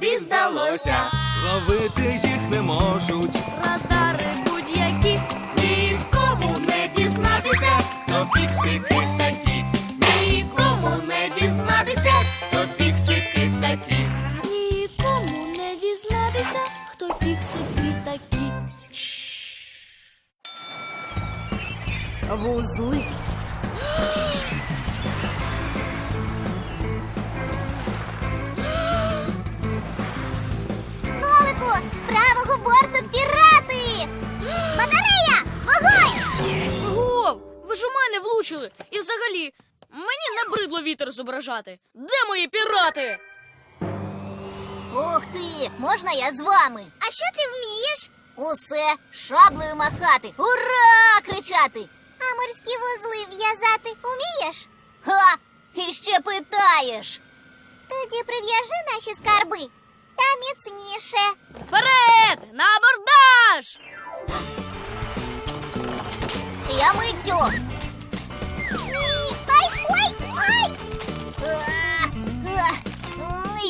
тобі здалося. Ловити їх не можуть. Радари будь-які, нікому не дізнатися, хто фіксики такі, нікому не дізнатися, хто фіксики такі. Нікому не дізнатися, хто фіксики такі. Вузли. Влучили. І взагалі, мені набридло вітер зображати. Де мої пірати? Ух ти! Можна я з вами? А що ти вмієш? Усе шаблею махати. Ура! кричати. А морські вузли в'язати вмієш? Ха! І ще питаєш. Тоді прив'яжи наші скарби. Та міцніше. Вперед! На абордаж! Я миттю.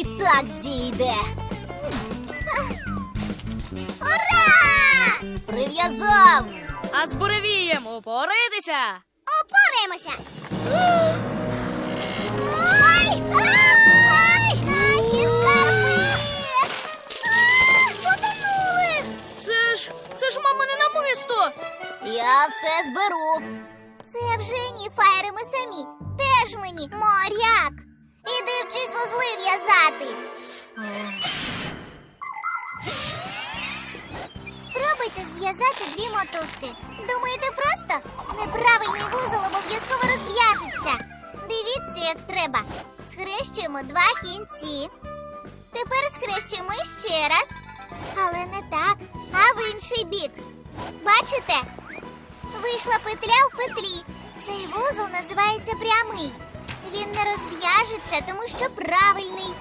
І так зійде. Ура! Прив'язав! А з буревієм упоритися! Опораємося! Ой! Ай! Наші скарби! Потонули! Це ж це ж мамине намисто! Я все зберу. Це вже ні фаєри ми самі. Теж мені моряк. Іди вчись вузли в'язати. Спробуйте зв'язати дві мотузки. Думаєте просто? Неправильний вузол обов'язково розв'яжеться. Дивіться, як треба. Схрещуємо два кінці. Тепер схрещуємо ще раз. Але не так, а в інший бік. Бачите? Вийшла петля в петлі. Цей вузол називається прямий. Він не розв'яжеться, тому що правильний.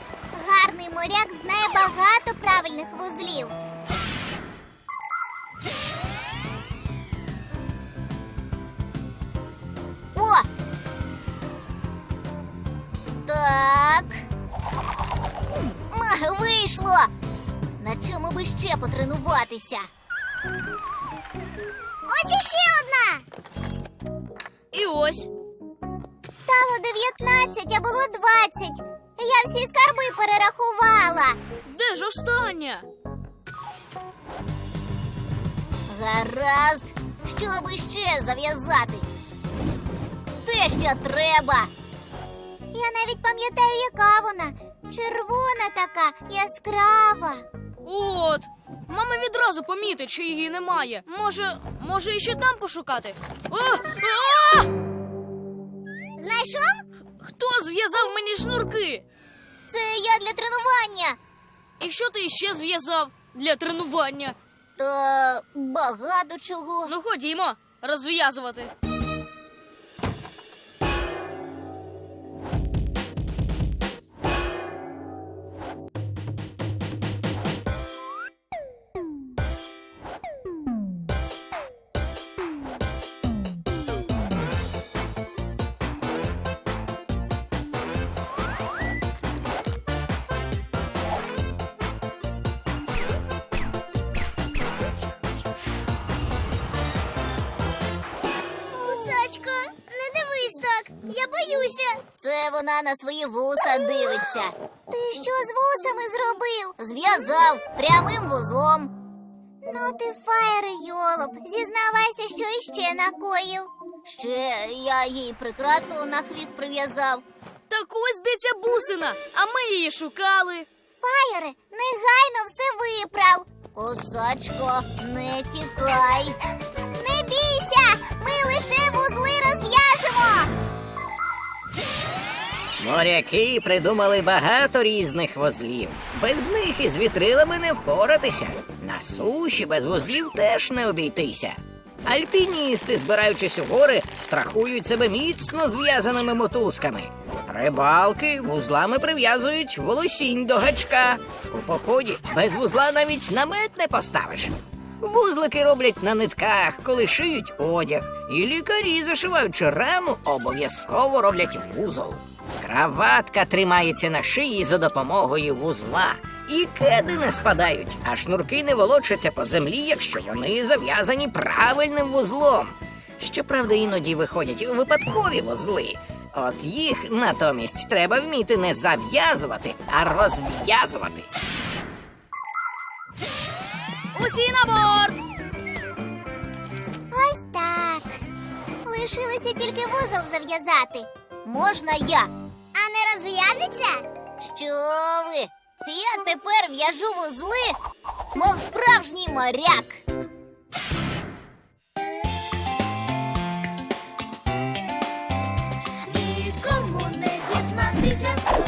Гарний моряк знає багато правильних вузлів. О! Так. М, Вийшло! На чому би ще потренуватися? Ось іще одна. І ось. Стало 19, а було 20. Я всі скарби перерахувала. Де ж остання? Гаразд, що би ще зав'язати? Те, що треба. Я навіть пам'ятаю, яка вона. Червона така, яскрава. От. Мама відразу помітить, що її немає. Може, може, іще там пошукати? О! А! Знайшов? Хто зв'язав мені шнурки? Це я для тренування. І що ти ще зв'язав для тренування? Та багато чого. Ну ходімо, розв'язувати. Це вона на свої вуса дивиться. Ти що з вусами зробив? Зв'язав прямим вузлом. Ну ти фаєр, йолоп, зізнавайся, що іще накоїв. Ще я їй прикрасу на хвіст прив'язав. Так ось де ця бусина, а ми її шукали. Фаєре, негайно все виправ. Косачко, не тікай. Не бійся, ми лише вузли Моряки придумали багато різних вузлів. Без них із вітрилами не впоратися. На суші без вузлів теж не обійтися. Альпіністи, збираючись у гори, страхують себе міцно зв'язаними мотузками. Рибалки вузлами прив'язують волосінь до гачка. У поході без вузла навіть намет не поставиш. Вузлики роблять на нитках, коли шиють одяг, і лікарі, зашиваючи рану, обов'язково роблять вузол. Краватка тримається на шиї за допомогою вузла. І кеди не спадають, а шнурки не волочаться по землі, якщо вони зав'язані правильним вузлом. Щоправда, іноді виходять випадкові вузли. От їх натомість треба вміти не зав'язувати, а розв'язувати. Усі на борт! Ось так. Лишилося тільки вузол зав'язати. Можна я. Розв'яжеться? Що ви? Я тепер в'яжу вузли, мов справжній моряк. Нікому не дізнатися, хто